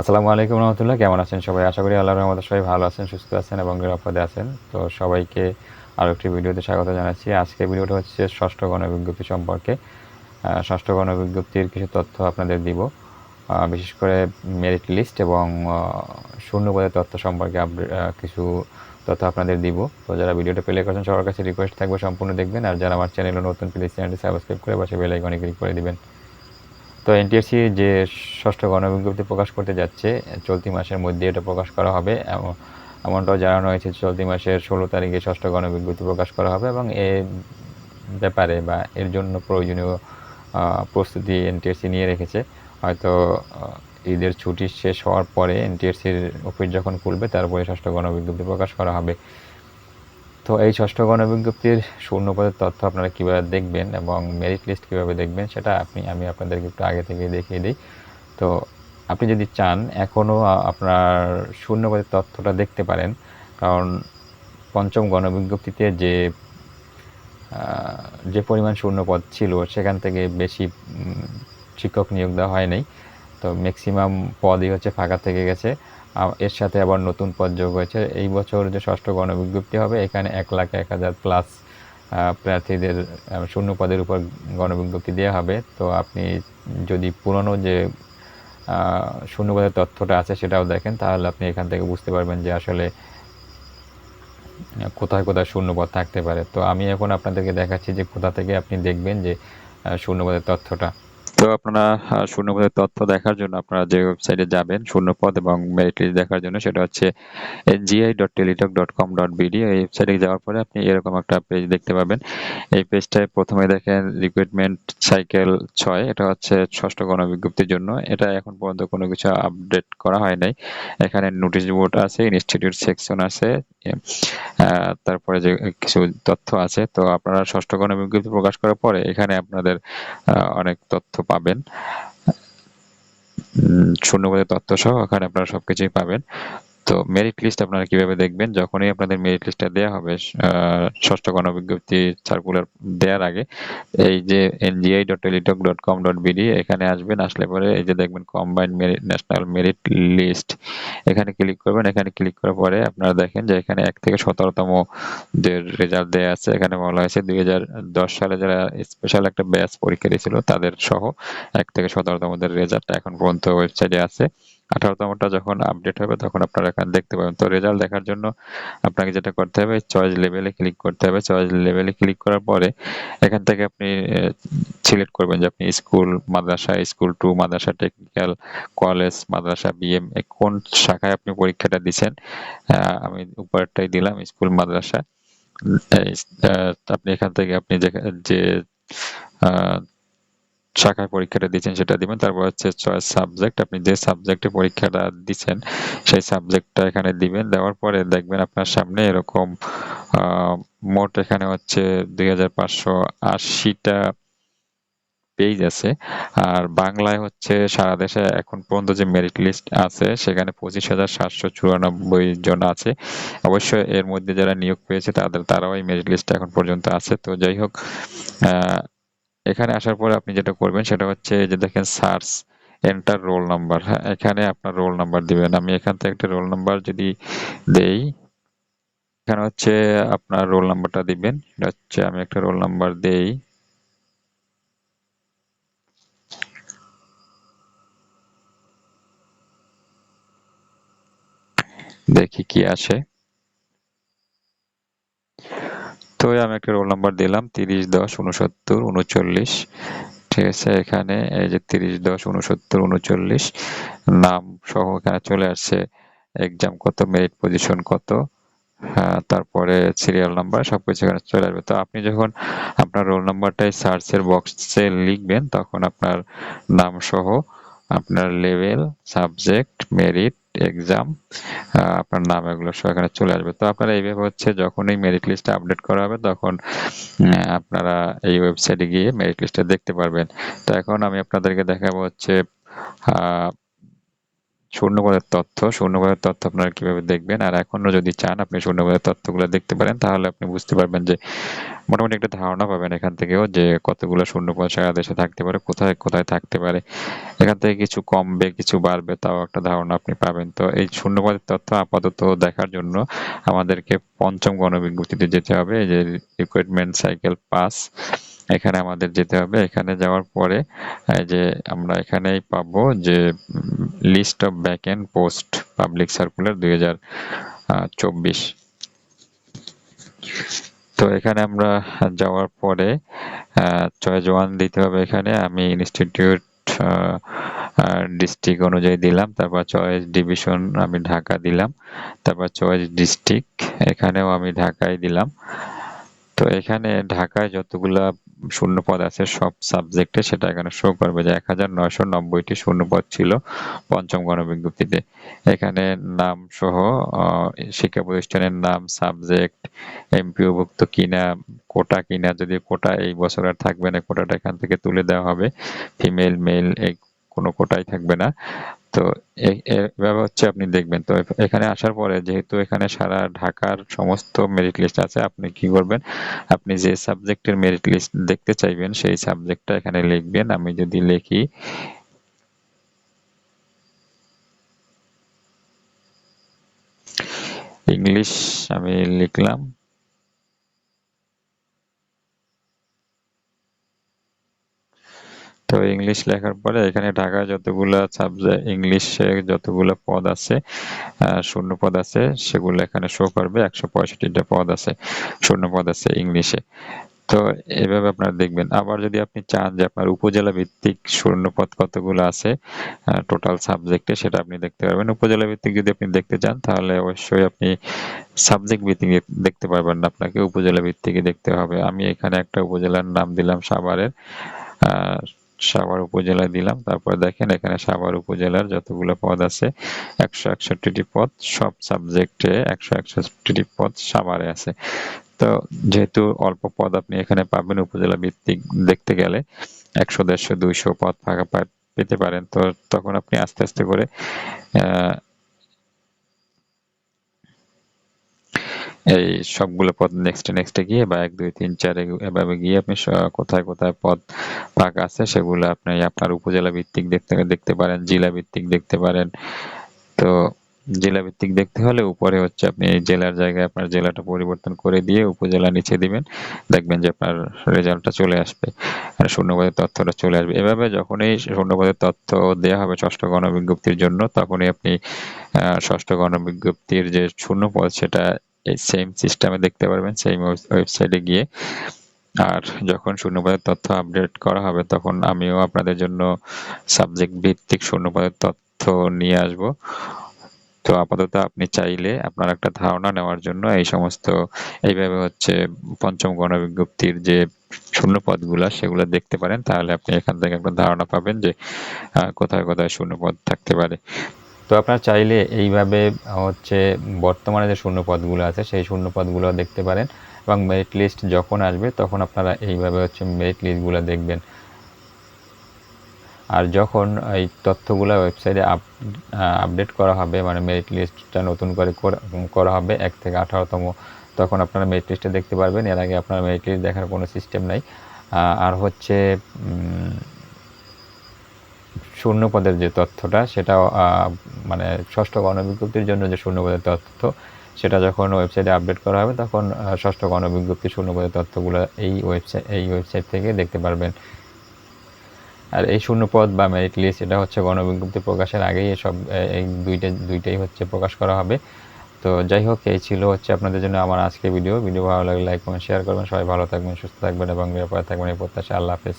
আসসালামু আলাইকুম রহমতুল্লাহ, কেমন আছেন সবাই? আশা করি আল্লাহ রহমতে সবাই ভালো আছেন, সুস্থ আছেন এবং নিরাপদে আছেন। তো সবাইকে আরও একটি ভিডিওতে স্বাগত জানাচ্ছি। আজকে ভিডিওটা হচ্ছে ষষ্ঠ গণবিজ্ঞপ্তি সম্পর্কে। ষষ্ঠ গণবিজ্ঞপ্তির কিছু তথ্য আপনাদের দিব। বিশেষ করে মেরিট লিস্ট এবং শূন্যপদের তথ্য সম্পর্কে কিছু তথ্য আপনাদের দিব। তো যারা ভিডিওটা প্লে করছেন, সবার কাছে রিকোয়েস্ট থাকবে, সম্পূর্ণ দেখবেন। আর যারা আমার চ্যানেলে নতুন প্লিজ চ্যানেলটি সাবস্ক্রাইব করে পাশে বেল আইকনে ক্লিক করে দিবেন। তো এনটিএসসি যে ষষ্ঠ গণবিজ্ঞপ্তি প্রকাশ করতে যাচ্ছে, চলতি মাসের মধ্যে এটা প্রকাশ করা হবে। এমন এমনটাও জানানো হয়েছে, চলতি মাসের ষোলো তারিখে ষষ্ঠ গণবিজ্ঞপ্তি প্রকাশ করা হবে এবং এ ব্যাপারে বা এর জন্য প্রয়োজনীয় প্রস্তুতি এনটিএসসি নিয়ে রেখেছে। হয়তো ঈদের ছুটি শেষ হওয়ার পরে এনটিএসসির অফিস যখন খুলবে, তারপরে ষষ্ঠ গণবিজ্ঞপ্তি প্রকাশ করা হবে। তো এই ষষ্ঠ গণবিজ্ঞপ্তির শূন্যপদের তথ্য আপনারা কীভাবে দেখবেন এবং মেরিট লিস্ট কীভাবে দেখবেন, সেটা আপনি, আমি আপনাদেরকে একটু আগে থেকে দেখিয়ে দিই। তো আপনি যদি চান এখনও আপনার শূন্যপদের তথ্যটা দেখতে পারেন, কারণ পঞ্চম গণবিজ্ঞপ্তিতে যে যে পরিমাণ শূন্যপদ ছিল, সেখান থেকে বেশি শিক্ষক নিয়োগ দেওয়া হয় নাই তো ম্যাক্সিমাম পদই হচ্ছে ফাঁকা থেকে গেছে। এর সাথে আবার নতুন পদ যোগ হয়েছে। এই বছর যে ষষ্ঠ গণবিজ্ঞপ্তি হবে এখানে এক লাখ এক হাজার প্লাস প্রার্থীদের শূন্য পদের উপর গণবিজ্ঞপ্তি দেওয়া হবে। তো আপনি যদি পুরনো যে আহ, শূন্য পদের তথ্যটা আছে সেটাও দেখেন তাহলে আপনি এখান থেকে বুঝতে পারবেন যে আসলে কোথায় কোথায় শূন্যপদ থাকতে পারে। তো আমি এখন আপনাদেরকে দেখাচ্ছি যে কোথা থেকে আপনি দেখবেন যে শূন্যপদের তথ্যটা। তো আপনারা শূন্যপদের তথ্য দেখার জন্য আপনারা যে ওয়েবসাইটে যাবেন, শূন্যপদ এবং মেরিট লিস্ট দেখার জন্য সেটা হচ্ছে NGI dot Teletalk dot com dot BD এই ওয়েবসাইটে যাওয়ার পরে আপনি এরকম একটা পেজ দেখতে পাবেন। এই পেজটায় প্রথমে দেখেন রিক্রুটমেন্ট সাইকেল ছয়। এটা হচ্ছে ষষ্ঠ গণবিজ্ঞপ্তির জন্য। এটা এখন পর্যন্ত কোনো কিছু আপডেট করা হয় নাই। এখানে নোটিশ বোর্ড আছে ইনস্টিটিউট সেকশন আছে তারপরে যে কিছু তথ্য আছে। তো আপনারা ষষ্ঠ গণবিজ্ঞপ্তি প্রকাশ করার পরে এখানে আপনাদের অনেক তথ্য পাবেন। শূন্যপদের তথ্য সহ এখানে আপনারা সবকিছুই পাবেন। তো মেরিট লিস্ট আপনারা কীভাবে দেখবেন? যখনই আপনাদের মেরিট লিস্টটা দেওয়া হবে ষষ্ঠ গণবিজ্ঞপ্তি সার্কুলার দেওয়ার আগে এই যে NGI dot Teletalk dot com dot BD এখানে আসবেন, আসলে পরে এই যে দেখবেন combined merit national merit list এখানে ক্লিক করবেন। এখানে ক্লিক করার পরে আপনারা দেখেন যে এখানে এক থেকে সতেরোতম রেজাল্ট দেওয়া আছে। এখানে বলা হয়েছে দুই হাজার দশ সালে যারা স্পেশাল একটা ব্যাচ পরীক্ষা দিয়েছিল, তাদের সহ এক থেকে সতেরোতমদের রেজাল্ট এখন পর্যন্ত ওয়েবসাইটে আছে। আঠারোতমটা যখন আপডেট হবে, তখন আপনারা এখানে দেখতে পাবেন। তো রেজাল্ট দেখার জন্য আপনাকে যেটা করতে হবে চয়েস লেভেলে ক্লিক করতে হবে। চয়েস লেভেলে ক্লিক করার পরে এখান থেকে আপনি সিলেক্ট করবেন যে আপনি স্কুল মাদ্রাসা স্কুল টু মাদ্রাসা টেকনিক্যাল কলেজ মাদ্রাসা বিএম কোন শাখায় আপনি পরীক্ষাটা দিচ্ছেন? আমি উপরেরটাই দিলাম স্কুল মাদ্রাসা। আপনি এখান থেকে আপনি যে- শাখায় পরীক্ষাটা দিচ্ছেন সেটা দিবেন। তারপর হচ্ছে চয়েস সাবজেক্ট আপনি যে সাবজেক্টে পরীক্ষাটা দিচ্ছেন, সেই সাবজেক্টটা এখানে দিবেন। দেওয়ার পরে দেখবেন আপনার সামনে এরকম মোট এখানে হচ্ছে দুই আশিটা পেজ আছে। আর বাংলায় হচ্ছে সারা দেশে এখন পর্যন্ত যে মেরিট লিস্ট আছে, সেখানে পঁচিশ হাজার সাতশো চুরানব্বই জন আছে। অবশ্যই এর মধ্যে যারা নিয়োগ পেয়েছে, তাদের, তারাও এই মেরিট লিস্টে এখন পর্যন্ত আছে। তো যাই হোক এখানে আসার পরে আপনি যেটা করবেন সেটা হচ্ছে যে দেখেন সার্চ, এন্টার রোল নাম্বার। হ্যাঁ এখানে আপনার রোল নাম্বার দিবেন। আমি এখান থেকে একটা রোল নাম্বার যদি দেই, এখানে হচ্ছে আপনার রোল নাম্বারটা দিবেন। এটা হচ্ছে আমি একটা রোল নাম্বার দেই। দেখি কি আসে। তো আমি একটা রোল নাম্বার দিলাম, তিরিশ দশ উনসত্তর উনচল্লিশ ঠিক আছে, এখানে এই যে তিরিশ দশ উনসত্তর উনচল্লিশ নাম সহ এখানে চলে আসছে এক্সাম কত মেরিট পজিশন কত হ্যাঁ তারপরে সিরিয়াল নাম্বার সবকিছু এখানে চলে আসবে। তো আপনি যখন আপনার রোল নাম্বারটাই সার্চের বক্সে লিখবেন, তখন আপনার নাম সহ আপনার লেভেল সাবজেক্ট মেরিট এক্সাম আপনার নাম এগুলো সব এখানে চলে আসবে। তো আপনারা এইভাবে হচ্ছে যখনই মেরিট লিস্ট আপডেট করা হবে, তখন আপনারা এই ওয়েবসাইটে গিয়ে মেরিট লিস্টটা দেখতে পারবেন। তো এখন আমি আপনাদেরকে দেখাবো হচ্ছে শূন্যপদের তথ্য শূন্যপদের তথ্য আপনারা কীভাবে দেখবেন? আর এখনও যদি চান আপনি শূন্যপদের তথ্যগুলো দেখতে পারেন, তাহলে আপনি বুঝতে পারবেন যে মোটামুটি একটা ধারণা পাবেন এখান থেকেও যে কতগুলো শূন্যপদ সারা দেশে থাকতে পারে, কোথায় কোথায় থাকতে পারে। এখান থেকে কিছু কমবে, কিছু বাড়বে, তাও একটা ধারণা আপনি পাবেন। তো এই শূন্যপদের তথ্য আপাতত দেখার জন্য আমাদেরকে পঞ্চম গণবিজ্ঞপ্তিতে যেতে হবে যে রিক্রুটমেন্ট সাইকেল পাস এখানে আমাদের যেতে হবে। এখানে যাওয়ার পরে যে আমরা এখানেই পাবো যে list of vacant post public circular দুই হাজার চব্বিশ। তো এখানে আমরা যাওয়ার পরে চয়েস ওয়ান দিতে হবে এখানে। আমি ইনস্টিটিউট ডিস্ট্রিক্ট অনুযায়ী দিলাম, তারপর চয়েস ডিভিশন আমি ঢাকা দিলাম, তারপর চয়েস ডিস্ট্রিক্ট এখানেও আমি ঢাকায় দিলাম। তো এখানে ঢাকায় যতগুলা শূন্যপদ আছে, সব সাবজেক্টে সেটা এখানে শো করবে যে এক হাজার নয়শো নব্বইটি শূন্যপদ ছিল পঞ্চম গণবিজ্ঞপ্তিতে। এখানে নাম সহ শিক্ষা প্রতিষ্ঠানের নাম, সাবজেক্ট, এমপিওভুক্ত কিনা, কোটা কিনা, যদি কোটা এই বছর আর থাকবে না, কোটাটা এখান থেকে তুলে দেওয়া হবে। ফিমেল, মেল, এই কোনো কোটাই থাকবে না। তো এভাবে হচ্ছে আপনি দেখবেন, তো এখানে আসার পরে যেহেতু এখানে সারা ঢাকার সমস্ত মেরিট লিস্ট আছে, আপনি কি করবেন? আপনি যে সাবজেক্টের মেরিট লিস্ট দেখতে চাইবেন, সেই সাবজেক্টটা এখানে লিখবেন। আমি যদি লিখি ইংলিশ আমি লিখলাম। তো ইংলিশ লেখার পরে এখানে ঢাকা যতগুলা সাবজেক্ট ইংলিশে যতগুলো পদ আছে শূন্য পদ আছে, সেগুলো এখানে শো করবে। একশো পঁয়ষট্টিটা পদ আছে, শূন্য পদ আছে ইংলিশে তো এভাবে আপনারা দেখবেন। আবার যদি আপনি চান যে আপনার উপজেলা ভিত্তিক শূন্যপদ কতগুলো আছে টোটাল সাবজেক্টে সেটা আপনি দেখতে পারবেন। উপজেলা ভিত্তিক যদি আপনি দেখতে চান, তাহলে অবশ্যই আপনি সাবজেক্ট ভিত্তিক দেখতে পারবেন না। আপনাকে উপজেলা ভিত্তিকে দেখতে হবে। আমি এখানে একটা উপজেলার নাম দিলাম সাভারের। সাভার উপজেলা দিলাম। তারপর দেখেন এখানে সাভার উপজেলার যতগুলো পদ আছে, একশো একষট্টিটি পদ, সব সাবজেক্টে একশো একষট্টিটি পদ সাভারে আছে। তো যেহেতু অল্প পদ আপনি এখানে পাবেন উপজেলা ভিত্তিক দেখতে গেলে, একশো, দেড়শো, দুইশো পদ ফাঁকা পেতে পারেন। তো তখন আপনি আস্তে আস্তে করে এই সবগুলো পদ নেক্সটে নেক্সটে গিয়ে বা এক, দুই, তিন, চার এভাবে গিয়ে আপনি কোথায় কোথায় পদ ফাঁকা আছে সেগুলো আপনি আপনার উপজেলা ভিত্তিক দেখতে দেখতে পারেন, জেলা ভিত্তিক দেখতে পারেন। তো জেলা ভিত্তিক দেখতে হলে উপরে হচ্ছে আপনি জেলার জায়গায় আপনার জেলাটা পরিবর্তন করে দিয়ে উপজেলা নিচে দিবেন। দেখবেন যে আপনার রেজাল্টটা চলে আসবে। আর শূন্যপদের তথ্যটা চলে আসবে। এভাবে যখনই শূন্যপদের তথ্য দেওয়া হবে ষষ্ঠ গণবিজ্ঞপ্তির জন্য, তখনই আপনি ষষ্ঠ গণবিজ্ঞপ্তির যে শূন্যপদ সেটা এই সেম সিস্টেমে দেখতে পারবেন সেম ওয়েবসাইটে গিয়ে। আর যখন শূন্যপদের তথ্য আপডেট করা হবে, তখন আমিও আপনাদের জন্য সাবজেক্ট ভিত্তিক শূন্যপদের তথ্য নিয়ে আসব। তো আপাতত আপনি চাইলে আপনার একটা ধারণা নেওয়ার জন্য এই সমস্ত, এইভাবে হচ্ছে পঞ্চম গণবিজ্ঞপ্তির যে শূন্য পদগুলা সেগুলো দেখতে পারেন। তাহলে আপনি এখান থেকে একটা ধারণা পাবেন যে কোথায় কোথায় শূন্য পদ থাকতে পারে। তো আপনারা চাইলে এইভাবে, হচ্ছে, বর্তমানে যে শূন্য পদগুলো আছে, সেই শূন্য পদগুলো দেখতে পারেন এবং মেরিট লিস্ট যখন আসবে, তখন আপনারা এইভাবে, হচ্ছে, মেরিট লিস্টগুলো দেখবেন। আর যখন এই তথ্যগুলো ওয়েবসাইটে আপ আপডেট করা হবে মানে মেরিট লিস্টটা নতুন করে করা হবে, এক থেকে আঠারোতম, তখন আপনারা মেরিট লিস্টে দেখতে পারবেন। এর আগে আপনার মেরিট লিস্ট দেখার কোনো সিস্টেম নাই। আর হচ্ছে শূন্য পদের যে তথ্যটা, সেটা মানে ষষ্ঠ গণবিজ্ঞপ্তির জন্য যে শূন্য পদের তথ্য, সেটা যখন ওয়েবসাইটে আপডেট করা হবে, তখন ষষ্ঠ গণবিজ্ঞপ্তি শূন্য পদের তথ্যগুলো এই ওয়েবসাইট এই ওয়েবসাইট থেকে দেখতে পারবেন। আর এই শূন্যপদ বা মেরিট লিস্ট, এটা হচ্ছে গণবিজ্ঞপ্তি প্রকাশের আগেই এসব এই দুইটা দুইটাই হচ্ছে প্রকাশ করা হবে। তো যাই হোক, এই ছিল হচ্ছে আপনাদের জন্য আমার আজকে ভিডিও। ভিডিও ভালো লাগলে লাইক, কমেন্ট, শেয়ার করবেন। সবাই ভালো থাকবেন, সুস্থ থাকবেন এবং নিরাপদে থাকবেন। এই প্রত্যাশা, আল্লাহ হাফেজ।